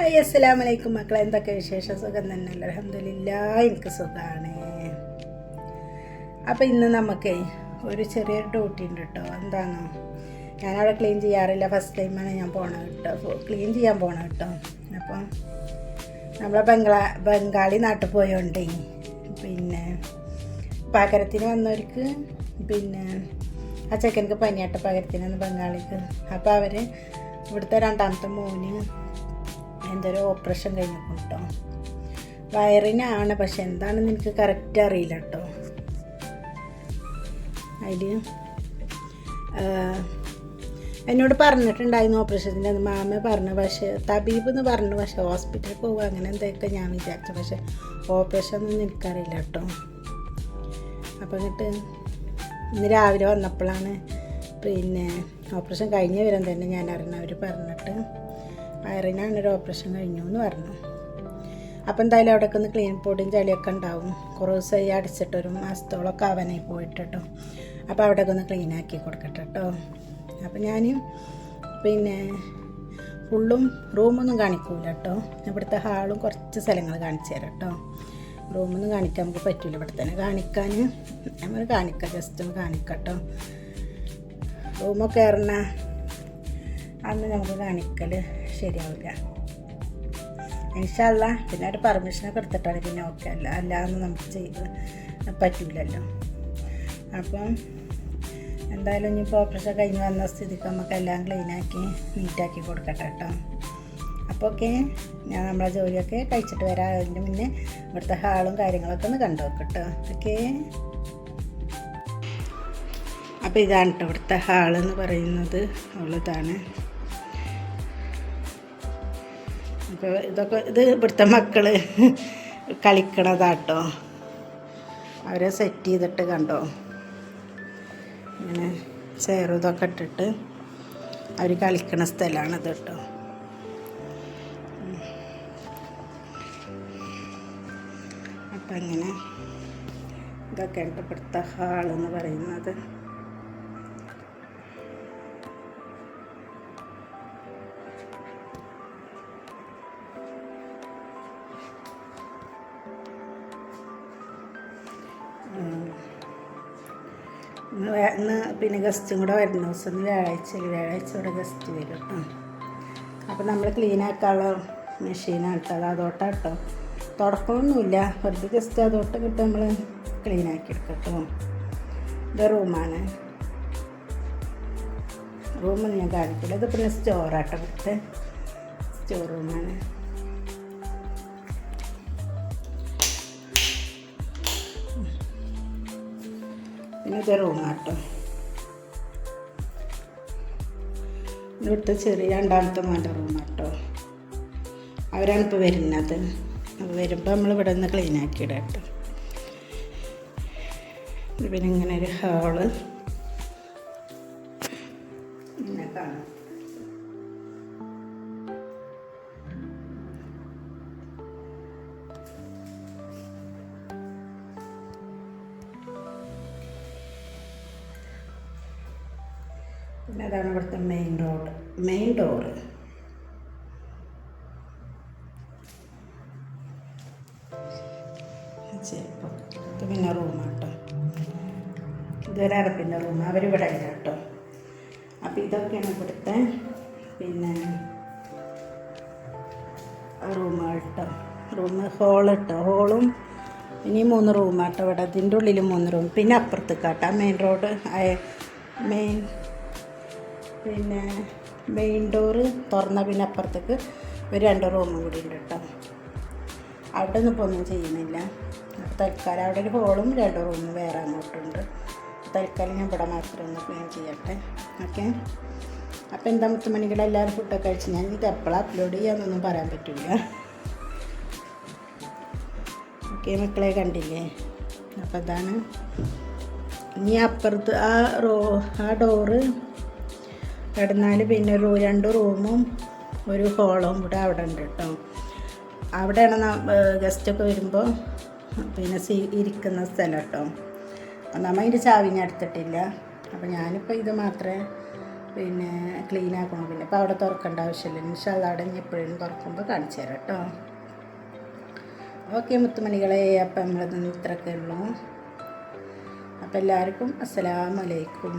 Hi അസ്സലാമു അലൈക്കും മക്കളെ. എന്തൊക്കെ വിശേഷം? സുഖം തന്നെ. അലഹമില്ല എനിക്ക് സുഖമാണ് അപ്പോൾ ഇന്ന് നമുക്ക് ഒരു ചെറിയൊരു ഡ്യൂട്ടി ഉണ്ട് കേട്ടോ എന്താണോ? ഞാനവിടെ ക്ലീൻ ചെയ്യാറില്ല. ഫസ്റ്റ് ടൈമാണ് ഞാൻ പോണത് കേട്ടോ ക്ലീൻ ചെയ്യാൻ പോണത് കേട്ടോ അപ്പം നമ്മളെ ബംഗ്ലാ ബംഗാളി നാട്ടിൽ പോയോണ്ടേ പിന്നെ പകരത്തിന് വന്നവർക്ക് പിന്നെ ആ ചെക്കനക്ക് പനിയാട്ട പകരത്തിന് ബംഗാളിക്ക്. അപ്പോൾ അവർ ഇവിടുത്തെ രണ്ടാമത്തെ മോന് എന്തൊരു ഓപ്പറേഷൻ കഴിഞ്ഞു കേട്ടോ വയറിനാണ് പക്ഷെ എന്താണെന്ന് എനിക്ക് കറക്റ്റ് അറിയില്ല കേട്ടോ അതിൽ എന്നോട് പറഞ്ഞിട്ടുണ്ടായിരുന്നു ഓപ്പറേഷത്തിന്റെ അത് മാമ പറഞ്ഞു പക്ഷേ തബീബ് എന്ന് പറഞ്ഞു പക്ഷേ ഹോസ്പിറ്റലിൽ പോകുക അങ്ങനെ എന്തൊക്കെ ഞാൻ വിചാരിച്ചു പക്ഷേ ഓപ്പറേഷൻ ഒന്നും എനിക്കറിയില്ല കേട്ടോ അപ്പം എന്നിട്ട് ഇന്ന് രാവിലെ വന്നപ്പോഴാണ് പിന്നെ ഓപ്പറേഷൻ കഴിഞ്ഞ വിവരം തന്നെ ഞാൻ അറിഞ്ഞ അവർ പറഞ്ഞിട്ട് വയറിനാണ് ഒരു ഓപ്പറേഷൻ കഴിഞ്ഞു എന്ന് പറഞ്ഞു. അപ്പം എന്തായാലും അവിടെയൊക്കെ ഒന്ന് ക്ലീൻ പൊടിയും ചളിയൊക്കെ ഉണ്ടാവും. കുറേ ദിവസമായി അടിച്ചിട്ടൊരു മാസത്തോളമൊക്കെ അവനായി പോയിട്ട് അപ്പോൾ അവിടെയൊക്കെ ഒന്ന് ക്ലീൻ ആക്കി കൊടുക്കട്ടെ കേട്ടോ അപ്പം ഞാൻ പിന്നെ ഫുള്ളും റൂമൊന്നും കാണിക്കൂല കേട്ടോ ഇവിടുത്തെ ഹാളും കുറച്ച് സ്ഥലങ്ങൾ കാണിച്ചു തരാം കേട്ടോ റൂമൊന്നും കാണിക്കാൻ നമുക്ക് പറ്റില്ല ഇവിടെ തന്നെ കാണിക്കാൻ നമ്മൾ കാണിക്കാം ജസ്റ്റ് ഒന്ന് കാണിക്കട്ടോ കേട്ടോ റൂമൊക്കെ ഇറങ്ങാ അന്ന് നമുക്ക് കാണിക്കൽ ശരിയാവില്ല. ഇൻഷല്ല പിന്നെ ഒരു പെർമിഷനൊക്കെ എടുത്തിട്ടാണ് പിന്നെ ഓക്കെ അല്ല അല്ലാന്ന് നമുക്ക് ചെയ്ത് പറ്റില്ലല്ലോ അപ്പം എന്തായാലും ഇനിയിപ്പോൾ ഓപ്പറേഷൻ കഴിഞ്ഞ് വന്ന സ്ഥിതിക്ക് നമുക്ക് എല്ലാം ക്ലീനാക്കി നീറ്റാക്കി കൊടുക്കട്ടെ കേട്ടോ. അപ്പോൾ ഓക്കെ ഞാൻ നമ്മളെ ജോലിയൊക്കെ കഴിച്ചിട്ട് വരാം. അതിന്റെ മുന്നേ ഇവിടുത്തെ ഹാളും കാര്യങ്ങളൊക്കെ ഒന്ന് കണ്ടു നോക്കട്ടോ. ഓക്കെ അപ്പോൾ ഇതാണ് കേട്ടോ ഇവിടുത്തെ ഹാളെന്ന് പറയുന്നത്. ഉള്ളതാണ്. അപ്പോൾ ഇതൊക്കെ ഇത് ഇവിടുത്തെ മക്കൾ കളിക്കണതാട്ടോ. അവരെ സെറ്റ് ചെയ്തിട്ട് കണ്ടോ? ഇങ്ങനെ ചെയറും ഇതൊക്കെ ഇട്ടിട്ട് അവർ കളിക്കണ സ്ഥലമാണിത് കേട്ടോ. അപ്പം അങ്ങനെ ഇതൊക്കെയാണ് ഇവിടുത്തെ ഹാളെന്ന് പറയുന്നത്. ഇന്ന് ഇന്ന് പിന്നെ ഗസ്റ്റും കൂടെ വരുന്ന ദിവസം വ്യാഴാഴ്ച വ്യാഴാഴ്ച ഇവിടെ ഗസ്റ്റ് വരും. അപ്പോൾ നമ്മൾ ക്ലീൻ ആക്കാനുള്ള മെഷീനാണ് കേട്ടോ അത് അതോട്ടാണ് കേട്ടോ. തുടക്കമൊന്നുമില്ല വെറുതെ ഗസ്റ്റ് അതോട്ട് കിട്ടും നമ്മൾ ക്ലീൻ ആക്കി എടുക്കും കേട്ടോ. ഇത് റൂമാണ് റൂമൊന്നും ഞാൻ കാണിക്കില്ല ഇത് പിന്നെ സ്റ്റോറാട്ടോ ഇവിടുത്തെ. സ്റ്റോർ റൂമാണ് പിന്നെ ഇത് റൂമാട്ടോ ഇവിടുത്തെ ചെറിയ രണ്ടാമത്തെ മോന്റെ റൂമാട്ടോ. അവരാണ് ഇപ്പോൾ വരുന്നത്. അപ്പോൾ വരുമ്പോൾ നമ്മൾ ഇവിടെ നിന്ന് ക്ലീൻ ആക്കി കേട്ടോ. പിന്നെ ഇങ്ങനെ ഒരു ഹാൾ ഇങ്ങനെ കാണാം. പിന്നെ അതാണ് ഇവിടുത്തെ മെയിൻ റോഡ് മെയിൻ ഡോറ് ചിലപ്പോൾ ഇത് പിന്നെ റൂമാട്ടോ ഇതൊരു അറപ്പിന്റെ റൂം അവരിവിടെ ഇല്ല കേട്ടോ. അപ്പോൾ ഇതൊക്കെയാണ് ഇവിടുത്തെ പിന്നെ റൂമുകൾ കേട്ടോ. റൂം ഹോൾ കേട്ടോ. ഹോളും ഇനി മൂന്ന് റൂമാട്ടോ ഇവിടെ. അതിന്റെ ഉള്ളിൽ മൂന്ന് റൂം പിന്നെ അപ്പുറത്ത് കാട്ടോ. മെയിൻ റോഡ് മെയിൻ പിന്നെ മെയിൻ ഡോറ് തുറന്ന പിന്നെ അപ്പുറത്തേക്ക് ഒരു രണ്ട് റൂമും കൂടി ഉണ്ട് കേട്ടോ. അവിടെ ഒന്നും ഇപ്പോൾ ഒന്നും ചെയ്യുന്നില്ല. തൽക്കാലം അവിടെ ഒരു ഹോളും രണ്ട് റൂമും വേറെ അങ്ങോട്ടുണ്ട്. തൽക്കാലം ഞാൻ ഇവിടെ മാത്രം ഒന്ന് ക്ലീൻ ചെയ്യട്ടെ. ഓക്കെ അപ്പോൾ എന്താ മുത്തുമണികൾ എല്ലാവരും ഫുഡൊക്കെ കഴിച്ച്? ഞാൻ ഇത് എപ്പോഴാണ് അപ്ലോഡ് ചെയ്യാമെന്നൊന്നും പറയാൻ പറ്റില്ല ഓക്കെ മക്കളെ കണ്ടില്ലേ? അപ്പോൾ അതാണ് ഇനി അപ്പുറത്ത് ആ റോ ആ ഡോറ് കിടന്നാൽ പിന്നെ ഒരു രണ്ട് റൂമും ഒരു ഹോളും കൂടെ അവിടെ ഉണ്ട് കേട്ടോ. അവിടെയാണ് ഗസ്റ്റൊക്കെ വരുമ്പോൾ പിന്നെ സീ ഇരിക്കുന്ന സ്ഥലം കേട്ടോ. നമ്മൾ അതിന്റെ ചാവി ഞാൻ എടുത്തിട്ടില്ല. അപ്പോൾ ഞാനിപ്പോൾ ഇത് മാത്രമേ പിന്നെ ക്ലീൻ ആക്കണം. പിന്നെ അപ്പോൾ അവിടെ തുറക്കേണ്ട ആവശ്യമില്ല. ഇൻഷാല്ല അവിടെ ഇനി എപ്പോഴും തുറക്കുമ്പോൾ കാണിച്ചു തരാം കേട്ടോ. ഓക്കെ മുത്തുമണികളെ അപ്പം നമ്മളത് ഇത്രയൊക്കെ ഉള്ളൂ. അപ്പം എല്ലാവർക്കും അസ്സലാമലൈക്കും